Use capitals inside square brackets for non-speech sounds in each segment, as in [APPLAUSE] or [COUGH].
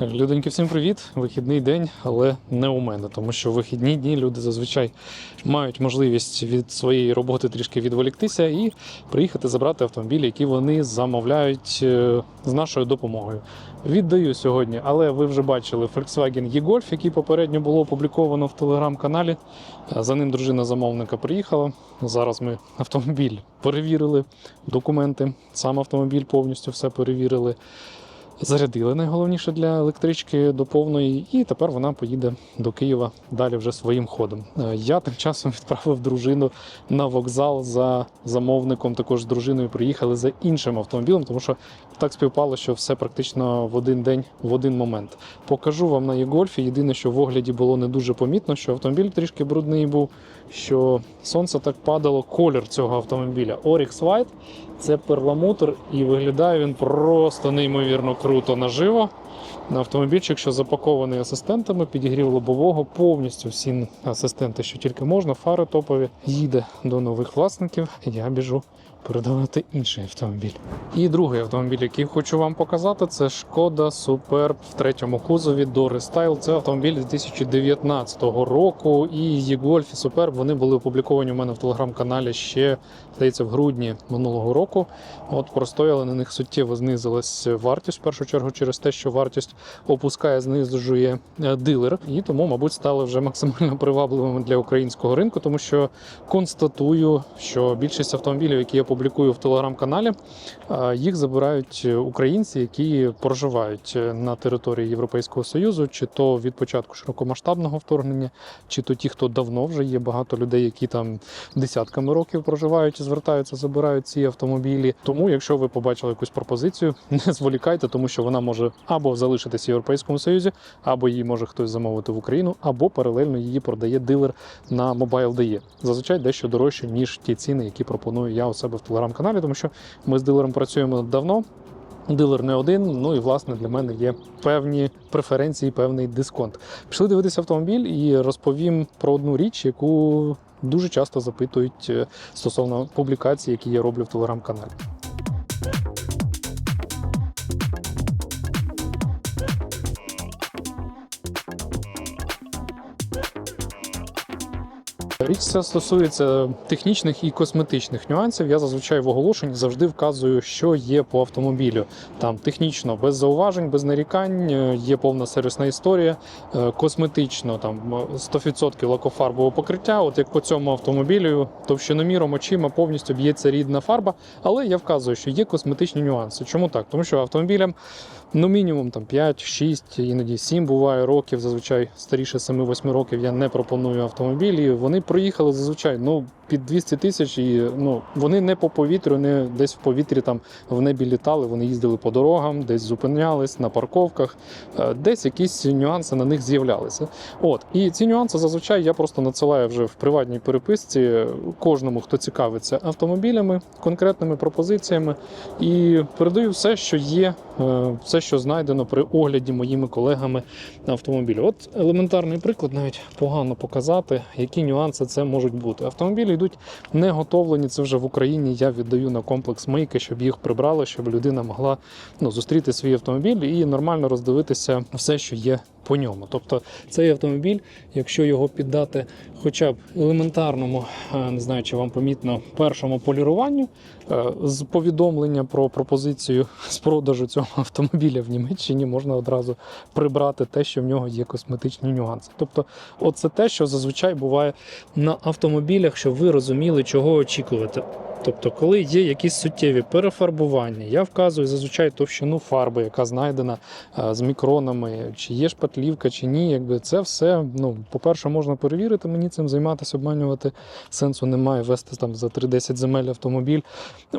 Людоньки, всім привіт! Вихідний день, але не у мене, тому що в вихідні дні люди зазвичай мають можливість від своєї роботи трішки відволіктися і приїхати забрати автомобілі, які вони замовляють е, з нашою допомогою. Віддаю сьогодні, але ви вже бачили Volkswagen e-Golf, який попередньо було опубліковано в телеграм-каналі. Е, За ним дружина замовника приїхала. Зараз ми автомобіль перевірили, документи, сам автомобіль повністю все перевірили. Зарядили найголовніше для електрички до повної, і тепер вона поїде до Києва далі вже своїм ходом. Е, Я тим часом [LAUGHS] відправив дружину на вокзал за замовником. Також з дружиною приїхали за іншим автомобілем, тому що так співпало, що все практично в один день, в один момент. Покажу вам на Є-Гольфі. Єдине, що в огляді було не дуже помітно, що автомобіль трішки брудний був, що сонце так падало. Колір цього автомобіля Oryx White. Це перламутр, і виглядає він просто неймовірно круто наживо. Автомобільчик, що запакований асистентами, підігрів лобового, повністю всі асистенти, що тільки можна, фари топові, їде до нових власників. Я біжу передавати інший автомобіль. І другий автомобіль, який хочу вам показати, це Шкода Superb в третьому кузові до Restyle. Це автомобіль 2019 року. І e-Golf і Superb вони були опубліковані у мене в телеграм-каналі ще здається в грудні минулого року. От простояли на них суттєво знизилась вартість в першу чергу через те, що вартість опускає, знижує е, дилер, і тому, мабуть, стали вже максимально привабливими для українського ринку, тому що констатую, що більшість автомобілів, які я публікую в телеграм-каналі, е, їх забирають українці, які проживають е, на території Європейського Союзу, чи то від початку широкомасштабного вторгнення, чи то ті, хто давно вже є багато людей, які там десятками років проживають і звертаються, забирають ці автомобілі. Тому, якщо ви побачили якусь пропозицію, [LAUGHS] не зволікайте, тому що вона може або залишитися в Європейському Союзі, або її може хтось замовити в Україну, або паралельно її продає дилер на Mobile DE. Зазвичай дещо дорожче, ніж ті ціни, які пропоную я у себе в телеграм-каналі, тому що ми з дилером працюємо давно. Дилер не один, ну і власне для мене є певні преференції, певний дисконт. Пішли дивитися автомобіль і розповім про одну річ, яку дуже часто запитують е, стосовно публікацій, які я роблю в телеграм-каналі. Ця стосується технічних і косметичних нюансів. Я зазвичай в оголошенні завжди вказую, що є по автомобілю. Там технічно без зауважень, без нарікань, е, є повна сервісна історія. Е, Косметично там е, 100% лакофарбове покриття. От як по цьому автомобілю, товщиноміром очима повністю б'ється рідна фарба. Але я вказую, що є косметичні нюанси. Чому так? Тому що автомобілям ну мінімум там 5, 6, іноді 7 буває років. Зазвичай старіше 7-8 років я не пропоную автомобілі. Вони проїхали зазвичай ну під 200 тисяч, і ну вони не по повітрю, не десь в повітрі там в небі літали. Вони їздили по дорогам, десь зупинялись на парковках, е, десь якісь нюанси на них з'являлися. От і ці нюанси зазвичай я просто надсилаю вже в приватній переписці кожному, хто цікавиться автомобілями, конкретними пропозиціями, і передаю все, що є, е, все, що знайдено при огляді моїми колегами на автомобілі. От елементарний приклад, навіть погано показати, які нюанси це можуть бути. Автомобілі йдуть не готовлені. Це вже в Україні. Я віддаю на комплекс мийки, щоб їх прибрали, щоб людина могла ну, зустріти свій автомобіль і нормально роздивитися все, що є по ньому. Тобто цей автомобіль, якщо його піддати хоча б елементарному, е, не знаю, чи вам помітно, першому поліруванню е, з повідомлення про пропозицію [LAUGHS] з продажу цього автомобіля в Німеччині, можна одразу прибрати те, що в нього є косметичні нюанси. Тобто, оце те, що зазвичай буває на автомобілях, щоб ви розуміли, чого очікувати. Тобто, коли є якісь суттєві перефарбування, я вказую зазвичай товщину фарби, яка знайдена е, з мікронами, чи є шпатлівка, чи ні. Якби це все, ну, по-перше, можна перевірити, мені цим займатися, обманювати сенсу немає вести там за 3-10 земель автомобіль,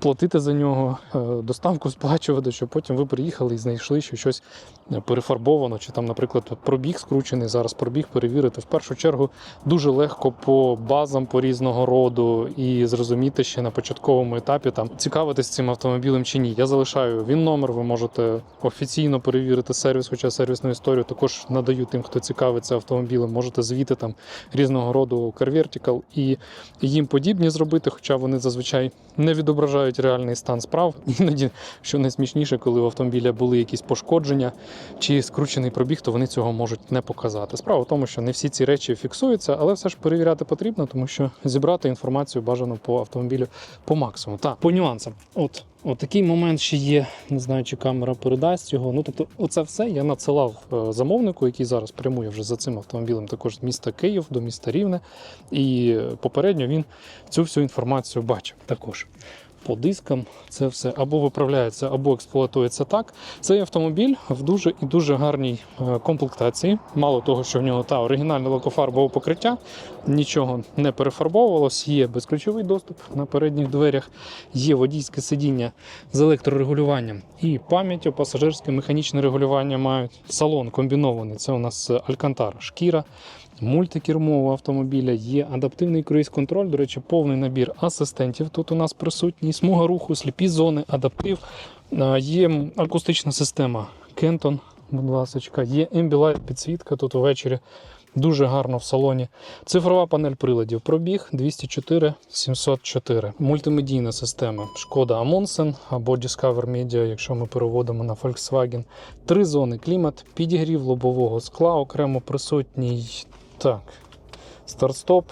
платити за нього, е, доставку сплачувати, щоб потім ви приїхали і знайшли, що щось е, перефарбовано, чи там, наприклад, пробіг скручений, зараз пробіг перевірити. В першу чергу дуже легко по базам по різного роду і зрозуміти ще на початку початковому етапі там цікавитись цим автомобілем чи ні. Я залишаю він номер. Ви можете офіційно перевірити сервіс, хоча сервісну історію також надаю тим, хто цікавиться автомобілем. Можете звіти там різного роду CarVertical і їм подібні зробити, хоча вони зазвичай не відображають реальний стан справ. [LAUGHS] Іноді, що найсмішніше, коли у автомобіля були якісь пошкодження чи скручений пробіг, то вони цього можуть не показати. Справа в тому, що не всі ці речі фіксуються, але все ж перевіряти потрібно, тому що зібрати інформацію бажано по автомобілю по максимуму. Так, по нюансам. От. От такий момент ще є, не знаю, чи камера передасть його. Ну тобто, оце все я надсилав е, замовнику, який зараз прямує вже за цим автомобілем, також з міста Київ до міста Рівне. І е, попередньо він цю всю інформацію бачив також. По дискам це все або виправляється, або експлуатується так. Цей автомобіль в дуже і дуже гарній е, комплектації. Мало того, що в нього та оригінальне лакофарбове покриття, нічого не перефарбовувалось. Є безключовий доступ на передніх дверях, є водійське сидіння з електрорегулюванням і пам'яттю, пасажирське механічне регулювання мають. Салон комбінований. Це у нас Алькантара шкіра мультикермового автомобіля, є адаптивний круїз-контроль, до речі, повний набір асистентів. Тут у нас присутній смуга руху, сліпі зони, адаптив. Є акустична система Кентон, будь ласка, є Ambilight підсвітка тут увечері. Дуже гарно в салоні. Цифрова панель приладів. Пробіг 204 704. Мультимедійна система. Шкода Amundsen або Discover Media, якщо ми переводимо на Volkswagen. Три зони клімат, підігрів лобового скла, окремо присутній. Так, старт-стоп.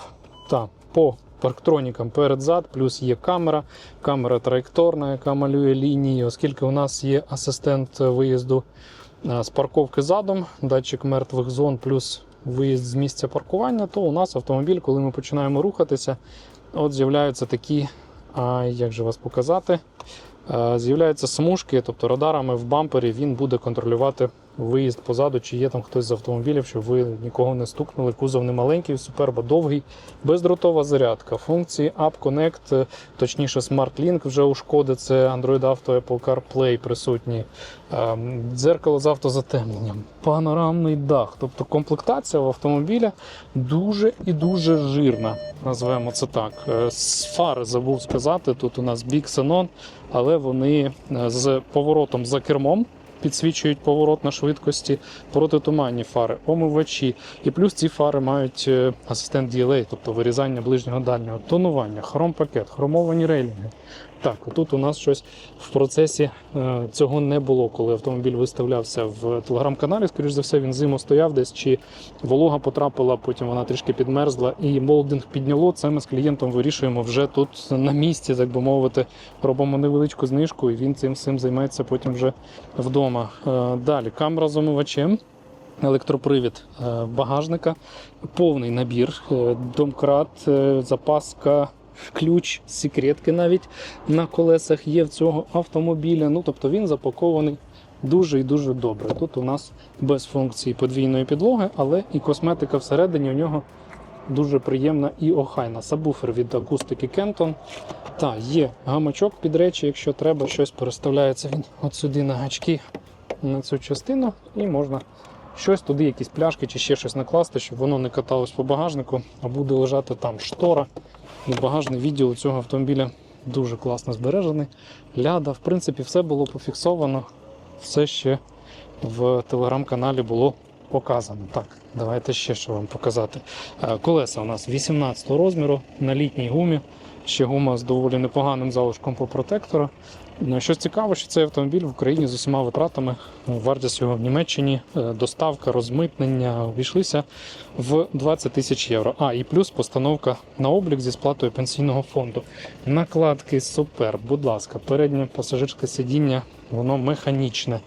Так, по парктронікам перед-зад, плюс є камера, камера траєкторна, яка малює лінії, оскільки у нас є асистент виїзду з парковки задом, датчик мертвих зон, плюс виїзд з місця паркування, то у нас автомобіль, коли ми починаємо рухатися, от з'являються такі, а, як же вас показати, з'являються смужки, тобто радарами в бампері він буде контролювати виїзд позаду, чи є там хтось з автомобілів, щоб ви нікого не стукнули. Кузов не маленький, супербо довгий, бездротова зарядка, функції App Connect, е, точніше Smart Link вже у шкоди, це Android Auto, Apple CarPlay присутні, ем, дзеркало з автозатемненням, панорамний дах. Тобто комплектація в автомобіля дуже і дуже жирна, назвемо це так. Е, З фари забув сказати, тут у нас Big Xenon, але вони е, з поворотом за кермом підсвічують поворот на швидкості, протитуманні фари, омивачі. І плюс ці фари мають е, асистент DLA, тобто вирізання ближнього дальнього, тонування, хром-пакет, хромовані рейлінги. Так, тут у нас щось в процесі е, цього не було, коли автомобіль виставлявся в телеграм-каналі. Скоріш за все, він зиму стояв десь, чи волога потрапила, потім вона трішки підмерзла, і молдинг підняло. Це ми з клієнтом вирішуємо вже тут на місці, так би мовити, робимо невеличку знижку, і він цим всім займеться потім вже вдома. Е, Далі камера з омивачем. Електропривід е, багажника, повний набір, домкрат, запаска, ключ, секретки навіть на колесах є в цього автомобіля. Ну тобто він запакований дуже і дуже добре. Тут у нас без функції подвійної підлоги, але і косметика всередині у нього дуже приємна і охайна. Сабвуфер від акустики Кентон. Та є гамачок під речі, якщо треба, щось переставляється він от сюди на гачки на цю частину, і можна щось туди, якісь пляшки чи ще щось накласти, щоб воно не каталось по багажнику, а буде лежати там штора. І багажний відділ у цього автомобіля дуже класно збережений. Ляда, в принципі, все було пофіксовано, все ще в телеграм-каналі було показано. Так, давайте ще що вам показати. Е, Колеса у нас 18 розміру на літній гумі. Ще гума з доволі непоганим залишком по протектору. Ну, Що цікаво, що цей автомобіль в Україні з усіма витратами, ну, вартість його в Німеччині, е, доставка, розмитнення обійшлися в 20 тисяч євро. А, і плюс постановка на облік зі сплатою пенсійного фонду. Накладки супер, будь ласка, переднє пасажирське сидіння, воно механічне.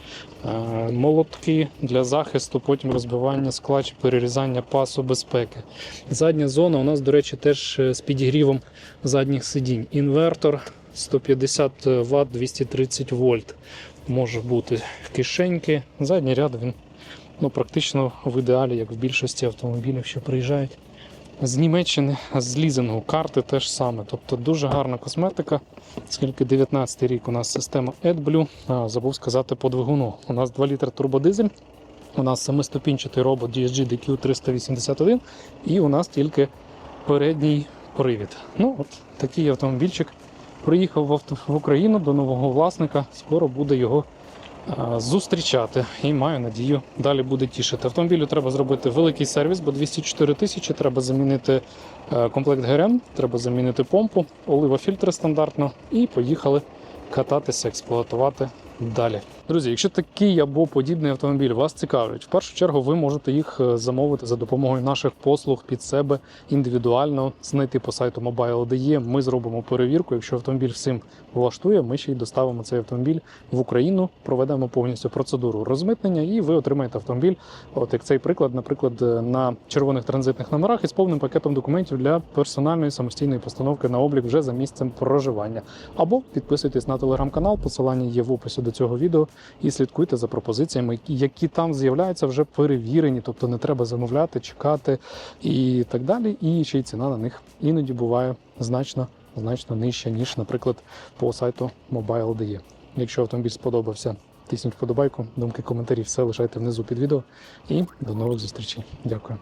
Е, Молотки для захисту, потім розбивання скла чи перерізання пасу безпеки. Задня зона у нас, до речі, теж е, з підігрівом задніх сидінь. Інвертор 150 Вт 230 вольт може бути кишеньки. Задній ряд він ну, практично в ідеалі, як в більшості автомобілів, що приїжджають з Німеччини, з лізингу карти теж саме. Тобто дуже гарна косметика. Скільки 19 рік у нас система AdBlue. Забув сказати по двигуну. У нас 2 літри турбодизель. У нас семиступінчатий робот DSG DQ 381, і у нас тільки передній привід. Ну, от такий автомобільчик приїхав в, авто, в Україну до нового власника. Скоро буде його е, зустрічати і маю надію, далі буде тішити. Автомобілю треба зробити великий сервіс, бо 204 тисячі треба замінити е, комплект ГРМ, треба замінити помпу, олива фільтри стандартно, і поїхали кататися, експлуатувати далі. Друзі, якщо такий або подібний автомобіль вас цікавить, в першу чергу ви можете їх е, замовити за допомогою наших послуг під себе індивідуально, знайти по сайту Mobile.de. Ми зробимо перевірку. Якщо автомобіль всім влаштує, ми ще й доставимо цей автомобіль в Україну, проведемо повністю процедуру розмитнення, і ви отримаєте автомобіль. От як цей приклад, наприклад, е, на червоних транзитних номерах із повним пакетом документів для персональної самостійної постановки на облік вже за місцем проживання. Або підписуйтесь на телеграм-канал, посилання є в описі до цього відео, і слідкуйте за пропозиціями, які- там з'являються вже перевірені, тобто не треба замовляти, чекати і так далі. І ще й ціна на них іноді буває значно, значно нижча, ніж, наприклад, по сайту Mobile.de. Якщо автомобіль сподобався, тисніть вподобайку, думки, коментарі, все лишайте внизу під відео. І до нових зустрічей. Дякую.